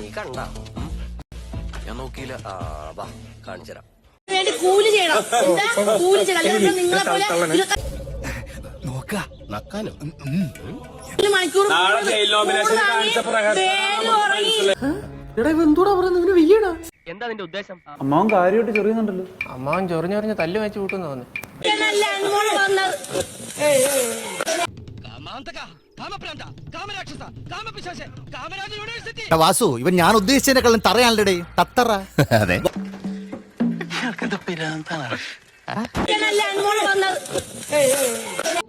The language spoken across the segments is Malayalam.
നീ കണ്ട. ഞാൻ നോക്കിയില്ല. ആ വാ കാണിച്ചുതരാം. വേണ്ടി കൂലി ചെയ്യണം. എന്താ? കൂലി ചെയ്യണം. അല്ലെങ്കിൽ നിങ്ങളെ പോലെ മണിക്കൂർ. എന്താ നിന്റെ ഉദ്ദേശം? അമ്മാവൻ കാര്യമായിട്ട് ചെറിയുന്നുണ്ടല്ലോ. അമ്മാവൻ ചൊറിഞ്ഞൊറിഞ്ഞ് തല്ല് വെച്ച് കൂട്ടുന്നു തോന്നുന്നു. വാസു ഇവൻ ഞാൻ ഉദ്ദേശിച്ചതിനെക്കാളും തറയാണല്ലേ തത്തറ. അതെ.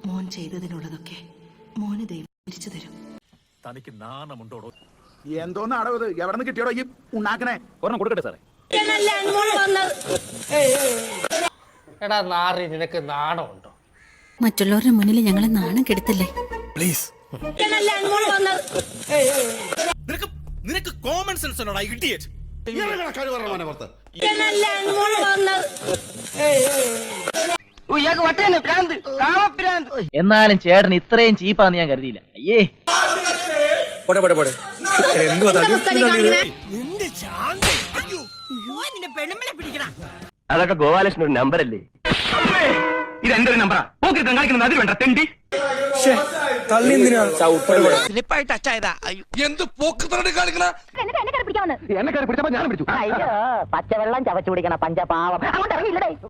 മോൻ ചെയ്തതിനുള്ളതൊക്കെ മോന് ദൈവം തിരിച്ചു തരും. എന്തോന്ന് അടവത് എവിടെ നിന്ന് കിട്ടിയോടോ ഈ ഉണ്ടാക്കണേ ഒരെണ്ണം കൊടുക്കട്ടെ സാറേ. എടാ നാറി നിനക്ക് നാണമുണ്ടോ? മറ്റുള്ളവരുടെ മുന്നിൽ ഞങ്ങളെ നാണം കെടുത്തല്ലേ? ഇതല്ല നിനക്ക് നിനക്ക് കോമൺ സെൻസ് ഉണ്ടോടാ ഇഡിയറ്റ്? എന്നാലും ചേട്ടൻ ഇത്രയും ചീപ്പാന്ന് ഞാൻ കരുതിയില്ല. അയ്യേ. അതൊക്കെ ഗോപാലകൃഷ്ണൻ ഒരു നമ്പർ അല്ലേ? ഇത് എന്റെ ഒരു നമ്പറാ പോക്കിരുത്തം കാണിക്കുന്നത് അതിൽ വേണ്ട തെണ്ടി. പച്ചവെള്ളം ചവച്ചു കുടിക്കണ പഞ്ചപാവം. അങ്ങോട്ട് ഇറങ്ങിയില്ലടേ.